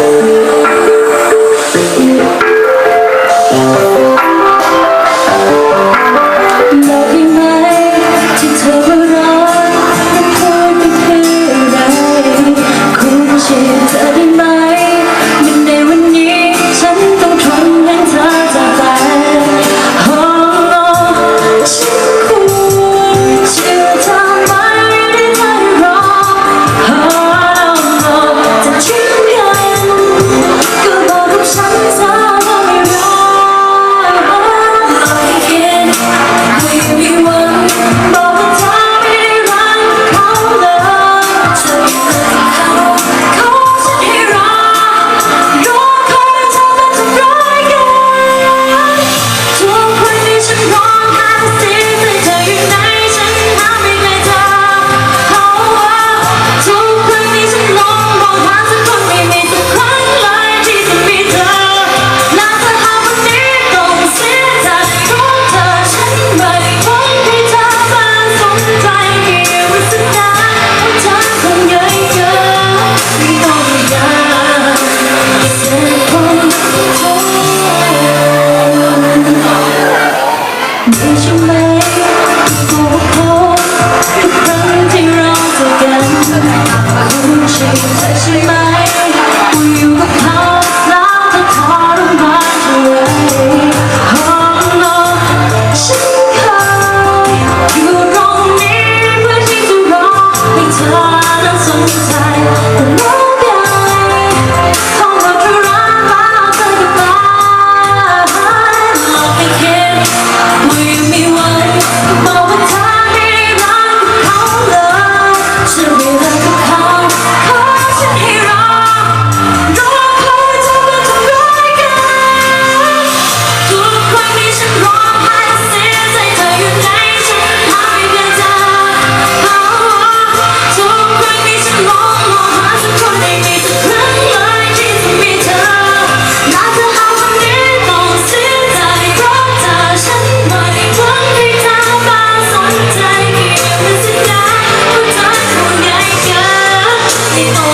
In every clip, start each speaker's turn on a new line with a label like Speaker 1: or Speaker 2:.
Speaker 1: บอ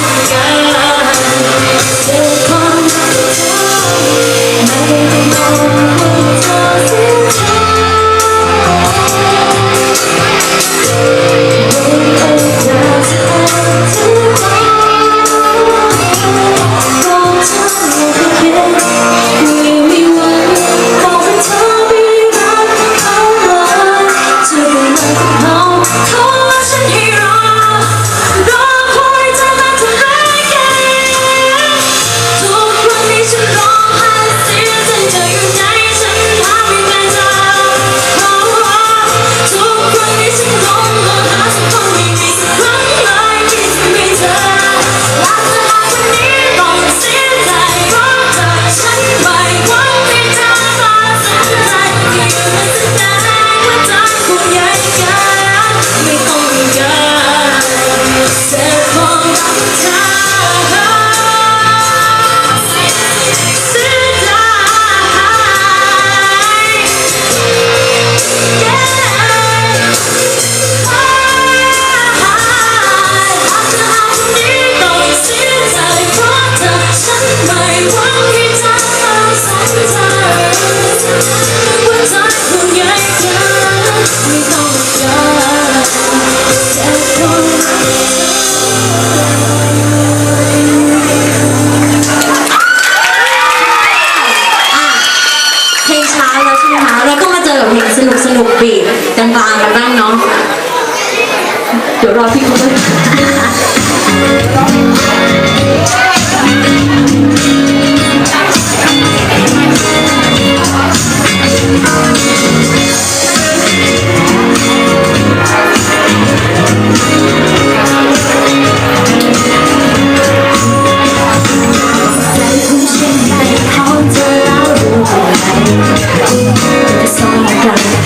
Speaker 1: ไ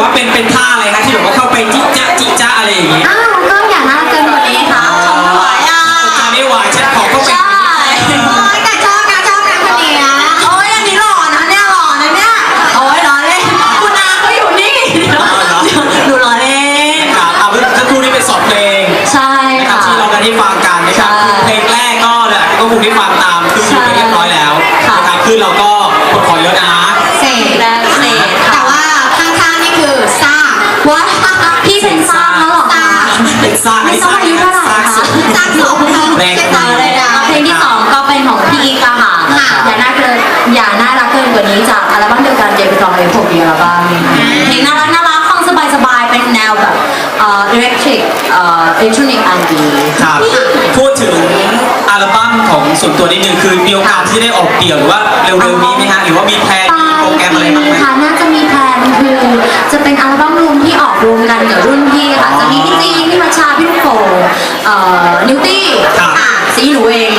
Speaker 1: ว่าเป็นเป็นท่าอะไรนะที่แบบว่าเข้าไปจิ๊จ๊ะจิ๊จ๊ะ
Speaker 2: อะไรอย่า
Speaker 3: ง
Speaker 2: งี้
Speaker 1: ยา
Speaker 2: รักเกินกว่านี้
Speaker 1: จา
Speaker 2: ก
Speaker 1: อัลบั้มเดียวกันเจไปกองเอฟผมเดียวอัลบั้มนี้ค่ะเพลงน่ารักน่ารักฟังสบายสบายๆเป็นแนวแบบเอ่ออิเล็กทริกเอ่ออิเล็กทรอนิกส์อันดี
Speaker 2: ครับพูดถึงอัลบั้มของส่วนตัวนิดนึงคือมีโอกาสที่ได้ออกเดี่ยวหรือว่าเร็วๆนี้ไหมฮะหรือว่ามีแพลนมีโปรแกรมอะไรบ้างไหม
Speaker 1: ค่ะน่าจะมีแพลนคือจะเป็นอัลบั้มรวมที่ออกรวมกันกับรุ่นพี่ค่ะจะมีพี่จีนพี่มัชชาพี่ลูกโป่งเอ่อนิวตี้
Speaker 2: ครับ
Speaker 1: ค่ะซีหนูเอง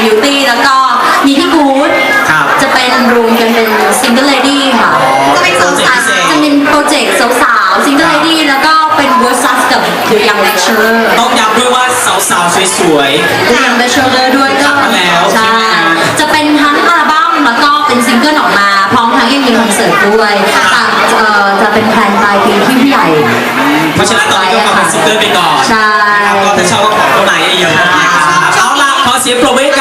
Speaker 1: จะเป็นรวมกันเป็นซิงเกิลเลดี้ค่ะ
Speaker 3: จะเป็นสาว
Speaker 2: โปรเจกต์พิเศษ
Speaker 1: จะเป็นโปรเจกต์สาวๆซิงเกิลเลดี้แล้วก็เป็นเวอร์ซัสกับ The Young Lecturer
Speaker 2: ต้องย้ำด้วยว่าสาวๆสวย
Speaker 1: The Young Lecturer ด้วยก็
Speaker 2: มาแล้ว
Speaker 1: ใช่
Speaker 2: ใช่ไหมฮะ
Speaker 1: จะเป็นทั้งอัลบั้มแล้วก็เป็นซิงเกิลออกมา พร้อมทั้งยังมีคอนเสิร์ตด้วยแต่เอ่อจะเป็นแพลนปลายปีที่ผู้ใหญ่
Speaker 2: ๆ เพราะฉะนั้นตอนนี้ก็มาเป็นซิงเกิลไปก่อน
Speaker 1: ใช่
Speaker 2: นะครับก็ถ้าชอบก็ขอเข้ามาเยอะๆนะครับเอาล่ะขอเสียงปรบมือให้